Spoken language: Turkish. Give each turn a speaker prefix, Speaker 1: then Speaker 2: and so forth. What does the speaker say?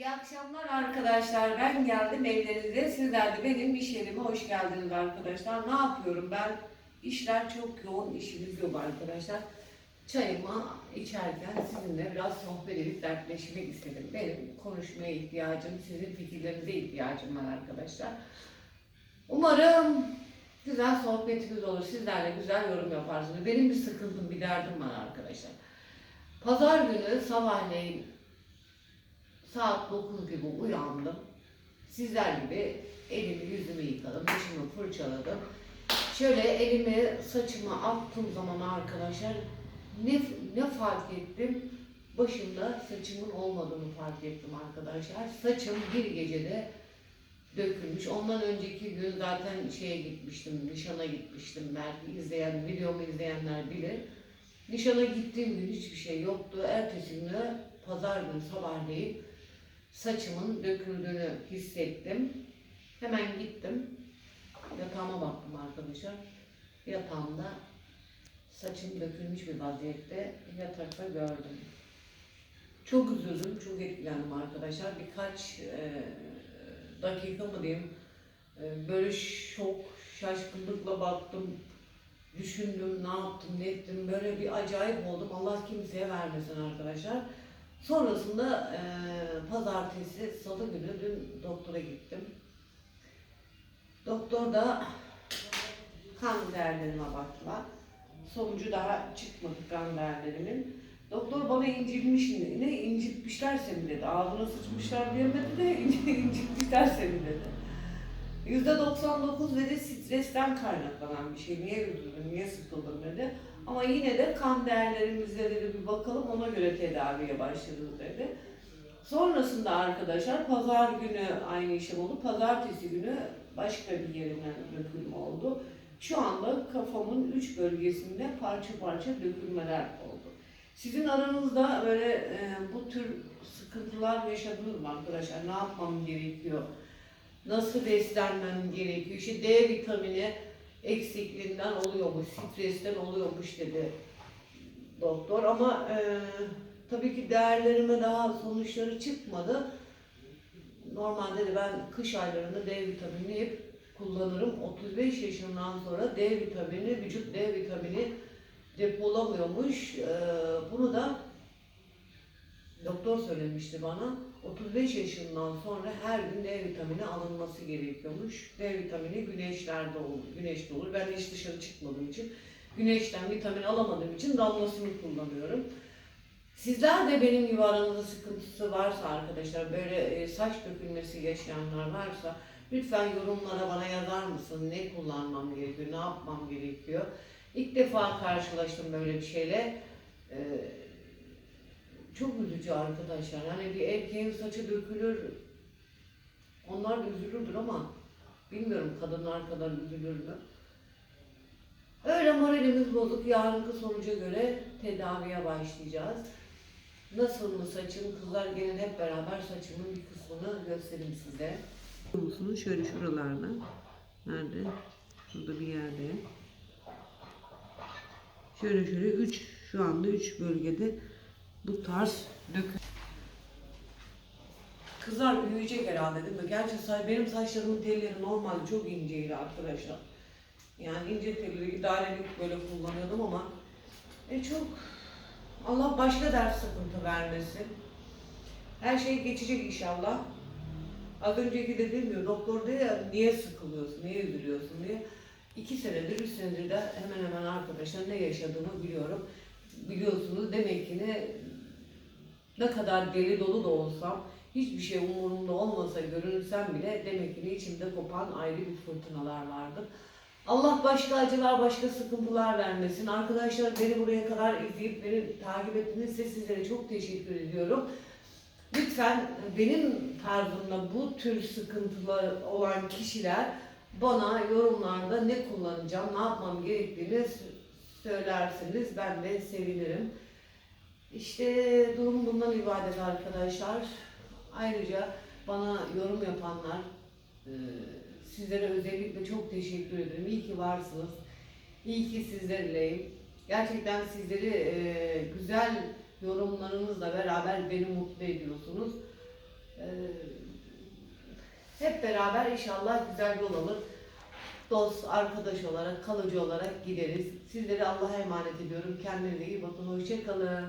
Speaker 1: İyi akşamlar arkadaşlar. Ben geldim evlerinize. Sizler de benim iş yerime hoş geldiniz arkadaşlar. Ne yapıyorum ben? İşler çok yoğun, işimiz yok arkadaşlar. Çayımı içerken sizinle biraz sohbet edip dertleşmek istedim. Benim konuşmaya ihtiyacım, sizin fikirlerinize ihtiyacım var arkadaşlar. Umarım güzel sohbetimiz olur. Sizler de güzel yorum yaparsınız. Benim bir sıkıntım, bir derdim var arkadaşlar. Pazar günü sabahleyin Saat 9 gibi uyandım. Sizler gibi elimi yüzümü yıkadım, dişimi fırçaladım. Şöyle elimi saçıma attığım zaman arkadaşlar ne, ne fark ettim? Başımda saçımın olmadığını fark ettim arkadaşlar. Saçım bir gecede dökülmüş. Ondan önceki gün zaten şeye gitmiştim, nişana gitmiştim. Belki izleyen, videomu izleyenler bilir. Nişana gittiğim gün hiçbir şey yoktu. Ertesi günü pazar günü sabahleyin saçımın döküldüğünü hissettim. Hemen gittim. Yatağıma baktım arkadaşlar. Yatağımda saçım dökülmüş bir vaziyette yatakta gördüm. Çok üzüldüm, çok etkilendim arkadaşlar. Birkaç e, dakika mı diyeyim, e, böyle şok, şaşkınlıkla baktım. Düşündüm, ne yaptım, ne ettim. Böyle bir acayip oldum. Allah kimseye vermesin arkadaşlar. Sonrasında e, pazartesi, salı günü dün doktora gittim. Doktor da kan değerlerime baktılar. Sonucu daha çıkmadı kan değerlerimin. Doktor bana incitmiş mi? Ne incitmişlerse mi dedi. Ağzına sıçmışlar diyemedi de incitmişlerse mi dedi. %99 dedi stresten kaynaklanan bir şey. Niye üzüldün, niye sıkıldın dedi. Ama yine de kan değerlerimize dedi bir bakalım ona göre tedaviye başlarız dedi. Sonrasında arkadaşlar pazar günü aynı işlem oldu. Pazartesi günü başka bir yerimden dökülme oldu. Şu anda kafamın üç bölgesinde parça parça dökülmeler oldu. Sizin aranızda böyle e, bu tür sıkıntılar yaşadınız mı arkadaşlar? Ne yapmam gerekiyor? Nasıl beslenmem gerekiyor? İşte D vitamini eksikliğinden oluyormuş, stresten oluyormuş dedi doktor. Ama e, tabii ki değerlerime daha sonuçları çıkmadı. Normalde de ben kış aylarında D vitamini hep kullanırım. 35 yaşından sonra D vitamini, vücut D vitamini depolamıyormuş. E, bunu da doktor söylemişti bana. 35 yaşından sonra her gün D vitamini alınması gerekiyormuş. D vitamini güneşlerde olur, güneşte olur. Ben hiç dışarı çıkmadığım için, güneşten vitamin alamadığım için damlasını kullanıyorum. Sizler de benim gibi aranızda sıkıntısı varsa arkadaşlar, böyle e, saç dökülmesi yaşayanlar varsa lütfen yorumlara bana yazar mısın? Ne kullanmam gerekiyor, ne yapmam gerekiyor? İlk defa karşılaştım böyle bir şeyle. Ee, çok üzücü arkadaşlar. Hani bir erkeğin saçı dökülür. Onlar da üzülürdür ama bilmiyorum kadınlar kadar üzülür mü? Öyle moralimiz bozuk. Yarınki sonuca göre tedaviye başlayacağız. Nasıl mı saçım? Kızlar gelin hep beraber saçımın bir kısmını göstereyim size. Musunuz? Şöyle şuralarda. Nerede? Şurada bir yerde. Şöyle şöyle üç şu anda üç bölgede bu tarz döküm. Kızlar büyüyecek herhalde değil mi? Gerçi say- benim saçlarımın telleri normalde çok inceydi arkadaşlar. Yani ince telleri idarelik böyle kullanıyordum ama e çok Allah başka dert sıkıntı vermesin. Her şey geçecek inşallah. Az önceki dediğim gibi doktor diyor ya niye sıkılıyorsun, niye üzülüyorsun diye. İki senedir, üç senedir de hemen hemen arkadaşlar ne yaşadığımı biliyorum. Biliyorsunuz demek ki ne, ne kadar deli dolu da olsam, hiçbir şey umurumda olmasa görünsem bile demek ki içimde kopan ayrı bir fırtınalar vardır. Allah başka acılar, başka sıkıntılar vermesin. Arkadaşlar beni buraya kadar izleyip beni takip ettiğiniz için sizlere çok teşekkür ediyorum. Lütfen benim tarzımda bu tür sıkıntılar olan kişiler bana yorumlarda ne kullanacağım, ne yapmam gerektiğini söylerseniz ben de sevinirim. İşte durum bundan ibaret arkadaşlar. Ayrıca bana yorum yapanlar, e, sizlere özellikle çok teşekkür ederim. İyi ki varsınız. İyi ki sizlerleyim. Gerçekten sizleri e, güzel yorumlarınızla beraber beni mutlu ediyorsunuz. E, Hep beraber inşallah güzel yol alır. Dost, arkadaş olarak, kalıcı olarak gideriz. Sizleri Allah'a emanet ediyorum. Kendinize iyi bakın. Hoşçakalın.